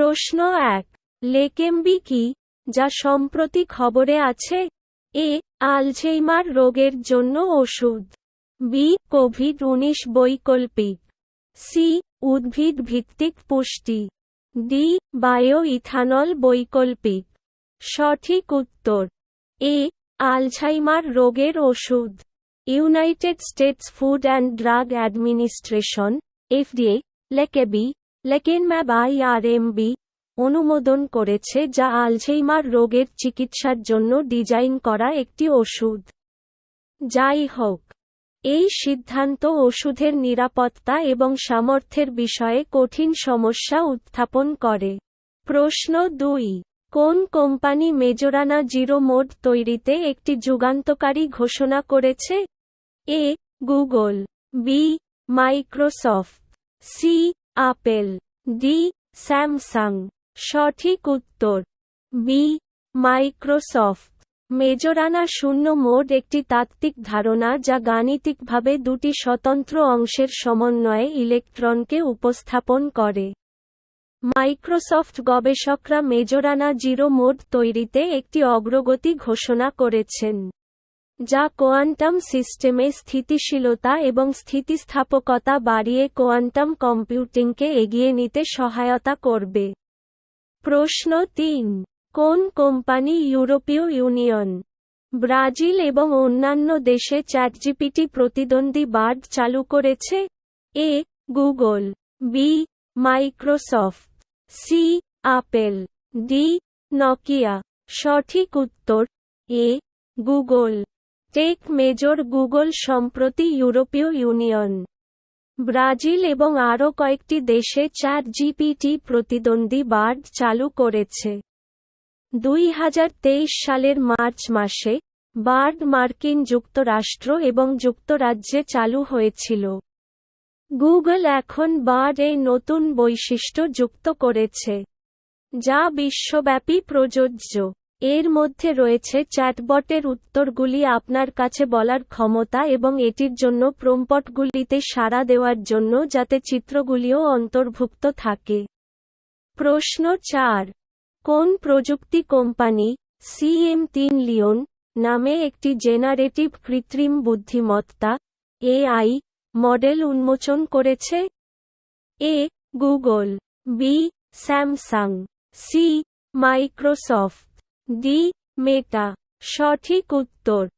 প্রশ্ন এক। লেকেম্বি কি? যা সম্প্রতি খবরে আছে? এ. আলঝেইমার রোগের জন্য ওষুধ। বি. কোভিড উনিশ বৈকল্পিক। সি. উদ্ভিদ ভিত্তিক পুষ্টি। ডি. বায়ো ইথানল বৈকল্পিক। সঠিক উত্তর। এ. আলঝাইমার রোগের ওষুধ। United States Food and Drug Administration, FDA, Leqembi lecanemab IRMB অনুমোদন করেছে যা আলঝেইমার রোগের চিকিৎসার জন্য ডিজাইন করা একটি ওষুধ। যাই হোক, এই সিদ্ধান্ত ওষুধের নিরাপত্তা এবং সামর্থ্যের বিষয়ে কঠিন সমস্যা উত্থাপন করে। প্রশ্ন দুই, কোন কোম্পানি মেজোরানা জিরো মোড তৈরিতে একটি যুগান্তকারী ঘোষণা করেছে? A, Google, B, Microsoft, C Apple D Samsung. সঠিক উত্তর বি মাইক্রোসফট। মেজোরানা শূন্য মোড একটি তাত্ত্বিক ধারণা যা গাণিতিকভাবে দুটি স্বতন্ত্র অংশের সমন্বয়ে ইলেকট্রনকে উপস্থাপন করে। মাইক্রোসফট গবেষকরা মেজোরানা জিরো মোড তৈরিতে একটি অগ্রগতি ঘোষণা করেছেন। যা কোয়ান্টাম সিস্টেমে স্থিতিশীলতা এবং স্থিতিস্থাপকতা বাড়িয়ে কোয়ান্টাম কম্পিউটিংকে এগিয়ে নিতে সহায়তা করবে। প্রশ্ন তিন, কোন কোম্পানি ইউরোপীয় ইউনিয়ন? ব্রাজিল এবং অন্যান্য দেশে চ্যাটজিপিটি প্রতিদ্বন্দ্বী বার্ড চালু করেছে? A, Google, B, Microsoft, C, Apple, D, Nokia. সঠিক উত্তর, A, Google. Tech major Google সম্প্রতি ইউরোপীয় ইউনিয়ন, ব্রাজিল এবং আরও কয়েকটি দেশে চার জিপিটি প্রতিদ্বন্দ্বী বার্ড চালু করেছে। দুই হাজার তেইশ সালের মার্চ মাসে বার্ড মার্কিন যুক্তরাষ্ট্র এবং যুক্তরাজ্যে চালু হয়েছিল। গুগল এখন বার্ড এই নতুন বৈশিষ্ট্য যুক্ত করেছে, যা বিশ্বব্যাপী প্রযোজ্য। এর মধ্যে রয়েছে চ্যাটবটের উত্তরগুলি আপনার কাছে বলার ক্ষমতা এবং এটির জন্য প্রম্পটগুলিতে সাড়া দেওয়ার জন্য যাতে চিত্রগুলিও অন্তর্ভুক্ত থাকে। প্রশ্ন চার। কোন প্রযুক্তি কোম্পানি সিএম তিন লিওন নামে একটি জেনারেটিভ কৃত্রিম বুদ্ধিমত্তা এআই মডেল উন্মোচন করেছে? A. Google, B. Samsung, C. Microsoft. D Meta সঠিক উত্তর।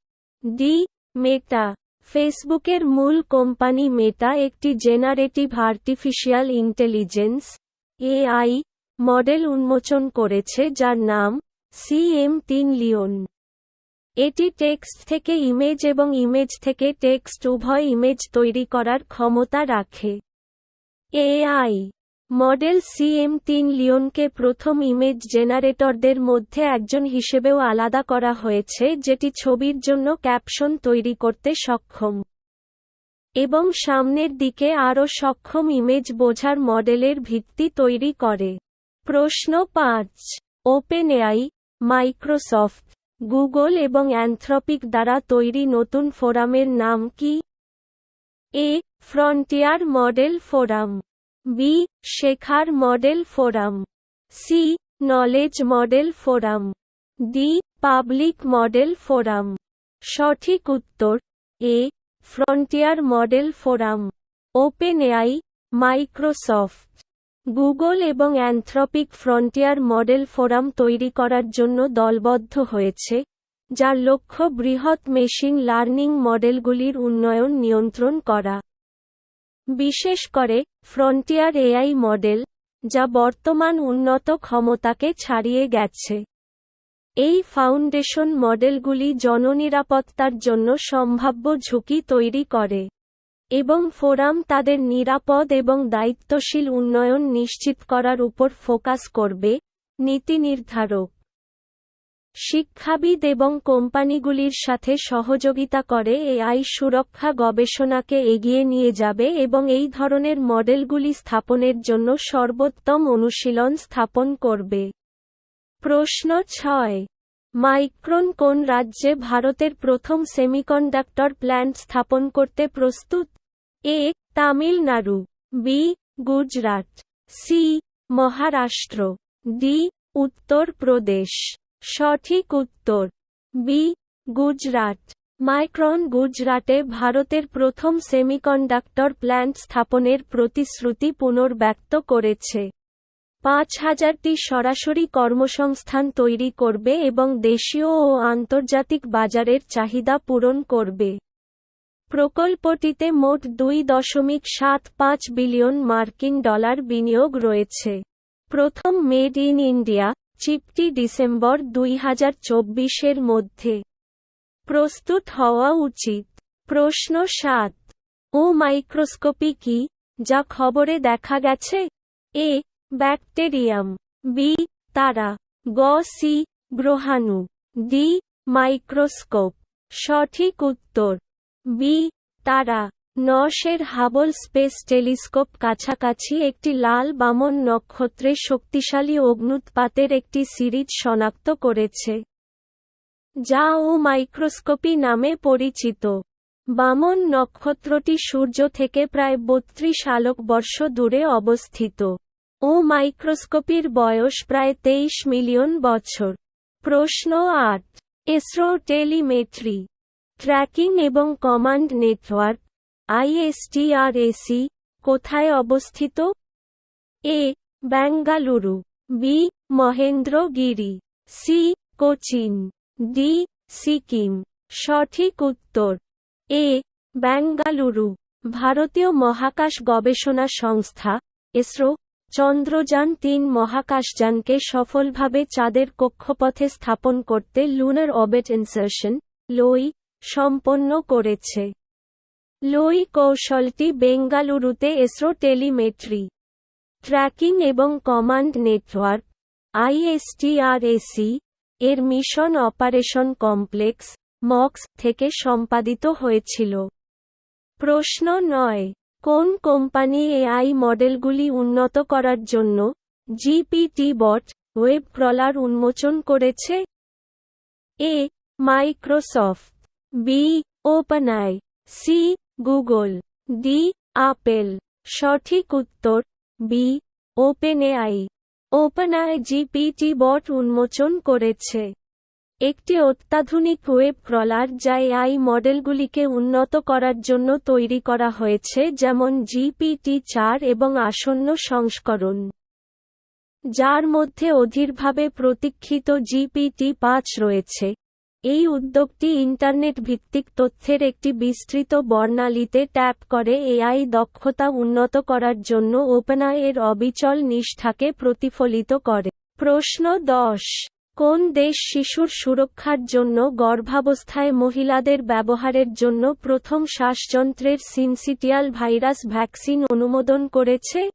ডি মেটা ফেসবুকের মূল কোম্পানি মেটা একটি generative artificial intelligence AI model উন্মোচন করেছে যার নাম সিএম তিন লিওন। এটি টেক্সট থেকে ইমেজ এবং ইমেজ থেকে টেক্সট উভয় ইমেজ তৈরি করার ক্ষমতা রাখে। এআই মডেল সিএম তিন লিওনকে প্রথম ইমেজ জেনারেটরদের মধ্যে একজন হিসেবেও আলাদা করা হয়েছে, যেটি ছবির জন্য ক্যাপশন তৈরি করতে সক্ষম। এবং সামনের দিকে আরও সক্ষম ইমেজ বোঝার মডেলের ভিত্তি তৈরি করে। প্রশ্ন পাঁচ। ওপেন এআই মাইক্রোসফট, গুগল এবং অ্যান্থ্রপিক দ্বারা তৈরি নতুন ফোরামের নাম কি? A, frontier model forum. B, শেখার model forum. C, knowledge model forum. D, public model forum. সঠিক উত্তর, A, frontier model forum. Open AI Microsoft. Google এবং অ্যান্থ্রপিক ফ্রন্টিয়ার মডেল ফোরাম তৈরি করার জন্য দলবদ্ধ হয়েছে, যার লক্ষ্য বৃহৎ মেশিন লার্নিং মডেলগুলির উন্নয়ন নিয়ন্ত্রণ করা। বিশেষ করে ফ্রন্টিয়ার এআই মডেল যা বর্তমান উন্নত ক্ষমতাকে ছাড়িয়ে গেছে। এই ফাউন্ডেশন মডেলগুলি জননিরাপত্তার জন্য সম্ভাব্য ঝুঁকি তৈরি করে এবং ফোরাম তাদের নিরাপদ এবং দায়িত্বশীল উন্নয়ন নিশ্চিত করার উপর ফোকাস করবে, নীতি নির্ধারক। শিক্ষাবিদ এবং কোম্পানিগুলির সাথে সহযোগিতা করে এআই সুরক্ষা গবেষণাকে এগিয়ে নিয়ে যাবে এবং এই ধরনের মডেলগুলি স্থাপনের জন্য সর্বোত্তম অনুশীলন স্থাপন করবে। প্রশ্ন ছয়। মাইক্রন কোন রাজ্যে ভারতের প্রথম সেমিকন্ডাক্টর প্ল্যান্ট স্থাপন করতে প্রস্তুত? A. Tamil Nadu, B. Gujarat, C. Maharashtra, D. Uttar Pradesh সঠিক উত্তর। বি গুজরাট। মাইক্রন গুজরাটে ভারতের প্রথম সেমিকন্ডাক্টর প্ল্যান্ট স্থাপনের প্রতিশ্রুতি পুনর্ব্যক্ত করেছে। পাঁচ হাজারটি সরাসরি কর্মসংস্থান তৈরি করবে এবং দেশীয় ও আন্তর্জাতিক বাজারের চাহিদা পূরণ করবে। প্রকল্পটিতে মোট দুই দশমিক সাত পাঁচ বিলিয়ন মার্কিন ডলার বিনিয়োগ রয়েছে। প্রথম মেড ইন ইন্ডিয়া চিপটি ডিসেম্বর দুই হাজার চব্বিশের মধ্যে। প্রস্তুত হওয়া উচিত। প্রশ্ন সাত। ও মাইক্রোস্কোপি কি, যা খবরে দেখা গেছে? এ, ব্যাকটেরিয়াম। বি, তারা। গ, সি, গ্রহাণু। D, microscope. সঠিক উত্তর। বি, তারা। নশের হাবল স্পেস টেলিস্কোপ কাছাকাছি একটি লাল বামন নক্ষত্রে শক্তিশালী অগ্নুৎপাতের একটি সিরিজ শনাক্ত করেছে, যা ও মাইক্রোস্কোপি নামে পরিচিত। বামন নক্ষত্রটি সূর্য থেকে প্রায় বত্রিশ আলোকবর্ষ দূরে অবস্থিত ও মাইক্রোস্কোপির বয়স প্রায় তেইশ মিলিয়ন বছর। প্রশ্ন আট, এসরো টেলিমেট্রি, ট্র্যাকিং এবং কমান্ড নেটওয়ার্ক আইএসটিআরএসি, কোথায় অবস্থিত? A. Bengaluru, B. Mahendragiri, C. Cochin, D. Sikkim. সঠিক উত্তর, এ. বেঙ্গালুরু, ভারতীয় মহাকাশ গবেষণা সংস্থা ইসরো চন্দ্রযান তিন মহাকাশযানকে সফলভাবে চাঁদের কক্ষপথে স্থাপন করতে লুনার অবেট ইনসার্শন লোই, সম্পন্ন করেছে। লোই কৌশলটি বেঙ্গালুরুতে এসরো টেলিমেট্রি, ট্র্যাকিং এবং কমান্ড নেটওয়ার্ক, আইএসটিআরএসি এর মিশন অপারেশন কমপ্লেক্স, মক্স থেকে সম্পাদিত হয়েছিল। প্রশ্ন নয়, কোন কোম্পানি এআই মডেলগুলি উন্নত করার জন্য জিপিটি বট ওয়েব ক্রলার উন্মোচন করেছে? A, Microsoft, B, OpenAI, C Google D Apple সঠিক উত্তর B OpenAI OpenAI GPT bot উন্মোচন করেছে। একটি অত্যাধুনিক ওয়েব ক্রলার যা এআই মডেলগুলিকে উন্নত করার জন্য তৈরি করা হয়েছে, যেমন জিপিটি চার এবং আসন্ন সংস্করণ। যার মধ্যে অধীরভাবে প্রতীক্ষিত জিপিটি পাঁচ রয়েছে। এই উদ্যোগটি ইন্টারনেট ভিত্তিক তথ্যের একটি বিস্তৃত বর্ণালীতে ট্যাপ করে এআই দক্ষতা উন্নত করার জন্য ওপেনআই অবিচল নিষ্ঠাকে প্রতিফলিত করে। প্রশ্ন দশ, কোন দেশ শিশুর সুরক্ষার জন্য গর্ভাবস্থায় মহিলাদের ব্যবহারের জন্য প্রথম শ্বাসযন্ত্রের সিনসিটিয়াল ভাইরাস ভ্যাকসিন অনুমোদন করেছে?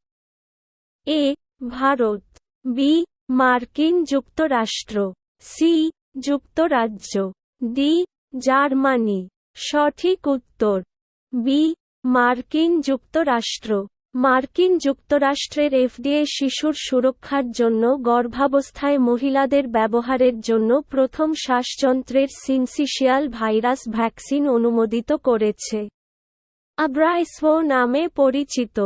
এ, ভারত, বি, মার্কিন যুক্তরাষ্ট্র, সি যুক্তরাজ্য। D Germany. সঠিক উত্তর। বি মার্কিন যুক্তরাষ্ট্র। মার্কিন যুক্তরাষ্ট্রের এফডিএ শিশুর সুরক্ষার জন্য গর্ভাবস্থায় মহিলাদের ব্যবহারের জন্য প্রথম শ্বাসযন্ত্রের সিনসিশিয়াল ভাইরাস ভ্যাকসিন অনুমোদিত করেছে। আব্রাইসো নামে পরিচিত।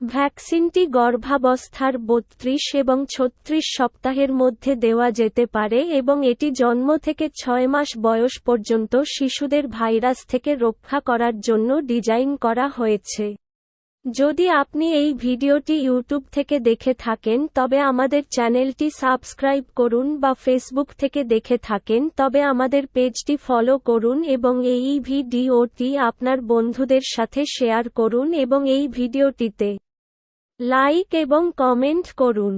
ভ্যাকসিনটি গর্ভাবস্থার বত্রিশ এবং ছত্রিশ সপ্তাহের মধ্যে দেওয়া যেতে পারে এবং এটি জন্ম থেকে ছয় মাস বয়স পর্যন্ত শিশুদের ভাইরাস থেকে রক্ষা করার জন্য ডিজাইন করা হয়েছে। যদি আপনি এই ভিডিওটি ইউটিউব থেকে দেখে থাকেন, তবে আমাদের চ্যানেলটি সাবস্ক্রাইব করুন বা ফেসবুক থেকে দেখে থাকেন, তবে আমাদের পেজটি ফলো করুন এবং এই ভিডিওটি আপনার বন্ধুদের সাথে শেয়ার করুন এবং এই ভিডিওটিতে লাইক এবং কমেন্ট করুন।